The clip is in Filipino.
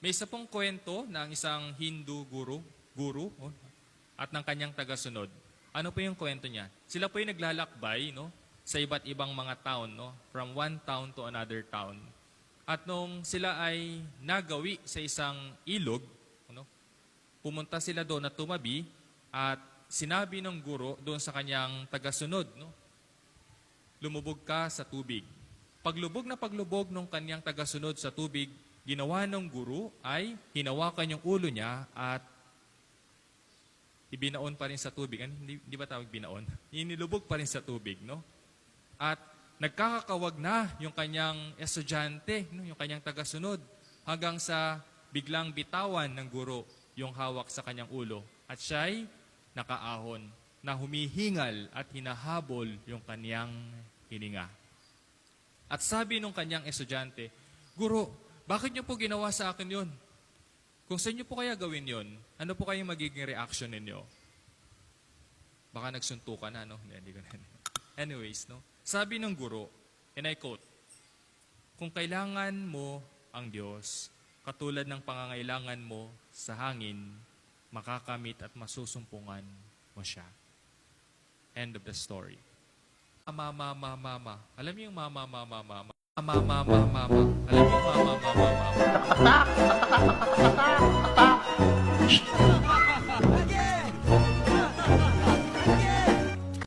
May isa pong kwento ng isang Hindu guru, guru oh, at ng kanyang tagasunod. Ano po yung kwento niya? Sila po yung naglalakbay no, sa iba't ibang mga town, no, from one town to another town. At nung sila ay nagawi sa isang ilog, ano, pumunta sila doon at tumabi at sinabi ng guro doon sa kanyang tagasunod, no, lumubog ka sa tubig. Paglubog na paglubog ng kanyang tagasunod sa tubig, ginawa ng guru ay hinawakan yung ulo niya at ibinaon pa rin sa tubig. Ano, hindi, hindi ba tawag binaon? Inilubog pa rin sa tubig, no? At nagkakawag na yung kanyang estudyante, no? yung kanyang tagasunod, hanggang sa biglang bitawan ng guro yung hawak sa kanyang ulo. At siya'y nakaahon na humihingal at hinahabol yung kanyang hininga. At sabi nung kanyang estudyante, Guro, bakit niyo po ginawa sa akin yun? Kung sa inyo po kaya gawin yun, ano po kayong magiging reaction ninyo? Baka nagsuntukan na, no? Hindi ko na. Anyways, no? Sabi ng guro, and I quote, Kung kailangan mo ang Diyos, katulad ng pangangailangan mo sa hangin, makakamit at masusumpungan mo siya. End of the story. Mama, mama, mama. Alam niyo yung mama, mama, mama. Mama, mama, mama. Alam まし。